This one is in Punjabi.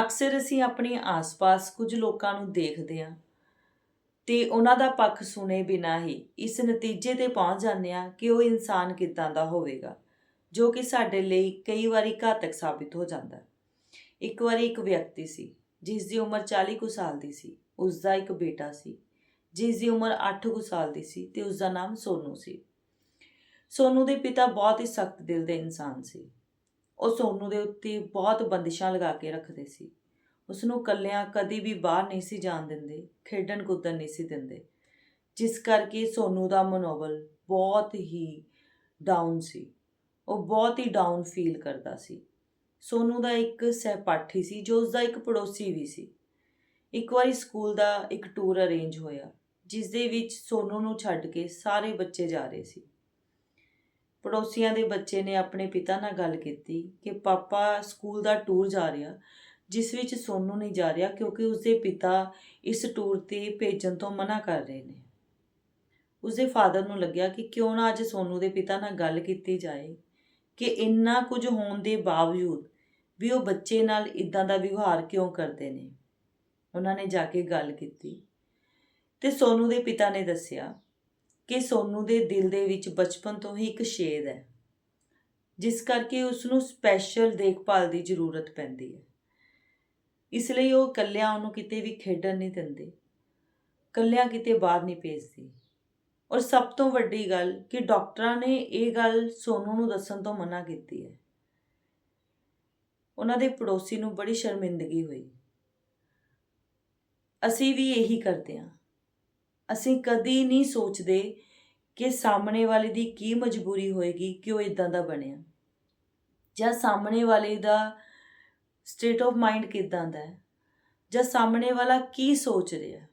ਅਕਸਰ ਅਸੀਂ ਆਪਣੇ ਆਸ-ਪਾਸ ਕੁਝ ਲੋਕਾਂ ਨੂੰ ਦੇਖਦੇ ਹਾਂ ਤੇ ਉਹਨਾਂ ਦਾ ਪੱਖ ਸੁਣੇ ਬਿਨਾਂ ਹੀ ਇਸ ਨਤੀਜੇ ਤੇ ਪਹੁੰਚ ਜਾਂਦੇ ਹਾਂ ਕਿ ਉਹ ਇਨਸਾਨ ਕਿੱਦਾਂ ਦਾ ਹੋਵੇਗਾ, ਜੋ ਕਿ ਸਾਡੇ ਲਈ ਕਈ ਵਾਰੀ ਘਾਤਕ ਸਾਬਿਤ ਹੋ ਜਾਂਦਾ ਹੈ। ਇੱਕ ਵਾਰੀ ਇੱਕ ਵਿਅਕਤੀ ਸੀ, ਜਿਸ ਦੀ ਉਮਰ 40 ਕੁ ਸਾਲ ਦੀ ਸੀ, ਉਸ ਦਾ ਇੱਕ ਬੇਟਾ ਸੀ, ਜਿਸ ਦੀ ਉਮਰ 8 ਕੁ ਸਾਲ ਦੀ ਸੀ ਤੇ ਉਸ ਦਾ ਨਾਮ ਸੋਨੂ ਸੀ ਸੋਨੂ ਦੇ ਪਿਤਾ ਬਹੁਤ ਹੀ ਸਖਤ ਦਿਲ ਦੇ ਇਨਸਾਨ ਸੀ ਉਹ ਸੋਨੂ ਦੇ ਉੱਤੇ ਬਹੁਤ ਬੰਦਿਸ਼ਾਂ ਲਗਾ ਕੇ ਰੱਖਦੇ ਸੀ। ਉਸ ਨੂੰ ਇਕੱਲਿਆਂ ਕਦੀ ਵੀ ਬਾਹਰ ਨਹੀਂ ਸੀ ਜਾਣ ਦਿੰਦੇ, ਖੇਡਣ ਕੁੱਦਣ ਨਹੀਂ ਸੀ ਦਿੰਦੇ। ਜਿਸ ਕਰਕੇ ਸੋਨੂ ਦਾ ਮਨੋਬਲ ਬਹੁਤ ਹੀ ਡਾਊਨ ਸੀ। ਉਹ ਬਹੁਤ ਹੀ ਡਾਊਨ ਫੀਲ ਕਰਦਾ ਸੀ। ਸੋਨੂ ਦਾ ਇੱਕ ਸਹਿਪਾਠੀ ਸੀ, ਜੋ ਉਸ ਦਾ ਇੱਕ ਪੜੋਸੀ ਵੀ ਸੀ। ਇੱਕ ਵਾਰੀ ਸਕੂਲ ਦਾ ਇੱਕ ਟੂਰ ਅਰੇਂਜ ਹੋਇਆ ਜਿਸ ਦੇ ਵਿੱਚ ਸੋਨੂ ਨੂੰ ਛੱਡ ਕੇ ਸਾਰੇ ਬੱਚੇ ਜਾ ਰਹੇ ਸੀ। ਪੜੋਸੀਆਂ ਦੇ ਬੱਚੇ ਨੇ ਆਪਣੇ ਪਿਤਾ ਨਾਲ ਗੱਲ ਕੀਤੀ ਕਿ ਪਾਪਾ ਸਕੂਲ ਦਾ ਟੂਰ ਜਾ ਰਿਹਾ, ਜਿਸ ਵਿੱਚ ਸੋਨੂ ਨਹੀਂ ਜਾ ਰਿਹਾ ਕਿਉਂਕਿ ਉਸਦੇ ਪਿਤਾ ਇਸ ਟੂਰ ਤੇ ਭੇਜਣ ਤੋਂ ਮਨਾ ਕਰ ਰਹੇ ਨੇ। ਉਸਦੇ ਫਾਦਰ ਨੂੰ ਲੱਗਿਆ ਕਿ ਕਿਉਂ ਨਾ ਅੱਜ ਸੋਨੂ ਦੇ ਪਿਤਾ ਨਾਲ ਗੱਲ ਕੀਤੀ ਜਾਏ ਕਿ ਇੰਨਾ ਕੁਝ ਹੋਣ ਦੇ ਬਾਵਜੂਦ ਵੀ ਉਹ ਬੱਚੇ ਨਾਲ ਇਦਾਂ ਦਾ ਵਿਵਹਾਰ ਕਿਉਂ ਕਰਦੇ ਨੇ। ਉਹਨਾਂ ਨੇ ਜਾ ਕੇ ਗੱਲ ਕੀਤੀ ਤੇ ਸੋਨੂ ਦੇ ਪਿਤਾ ਨੇ ਦੱਸਿਆ ਕਿ ਸੋਨੂ ਦੇ ਦਿਲ ਦੇ ਵਿੱਚ ਬਚਪਨ ਤੋਂ ਹੀ ਇੱਕ ਛੇਦ ਹੈ, ਜਿਸ ਕਰਕੇ ਉਸ ਨੂੰ ਸਪੈਸ਼ਲ ਦੇਖਭਾਲ ਦੀ ਜ਼ਰੂਰਤ ਪੈਂਦੀ ਹੈ। ਇਸ ਲਈ ਉਹ ਇਕੱਲਿਆਂ ਉਹਨੂੰ ਕਿਤੇ ਵੀ ਖੇਡਣ ਨਹੀਂ ਦਿੰਦੇ, ਇਕੱਲਿਆਂ ਕਿਤੇ ਬਾਹਰ ਨਹੀਂ ਭੇਜਦੇ। ਔਰ ਸਭ ਤੋਂ ਵੱਡੀ ਗੱਲ ਕਿ ਡਾਕਟਰਾਂ ਨੇ ਇਹ ਗੱਲ ਸੋਨੂ ਨੂੰ ਦੱਸਣ ਤੋਂ ਮਨਾ ਕੀਤੀ ਹੈ। ਉਹਨਾਂ ਦੇ ਪੜੋਸੀ ਨੂੰ ਬੜੀ ਸ਼ਰਮਿੰਦਗੀ ਹੋਈ। ਅਸੀਂ ਵੀ ਇਹੀ ਕਰਦੇ ਹਾਂ। ਅਸੀਂ ਕਦੀ ਨਹੀਂ ਸੋਚਦੇ ਕਿ ਸਾਹਮਣੇ ਵਾਲੇ ਦੀ ਕੀ ਮਜਬੂਰੀ ਹੋਏਗੀ ਕਿ ਉਹ ਇਦਾਂ ਦਾ ਬਣਿਆ। ਜਾਂ ਸਾਹਮਣੇ ਵਾਲੇ ਦਾ ਸਟੇਟ ਆਫ ਮਾਈਂਡ ਕਿਦਾਂ ਦਾ ਹੈ? ਜਾਂ ਸਾਹਮਣੇ ਵਾਲਾ ਕੀ ਸੋਚ ਰਿਹਾ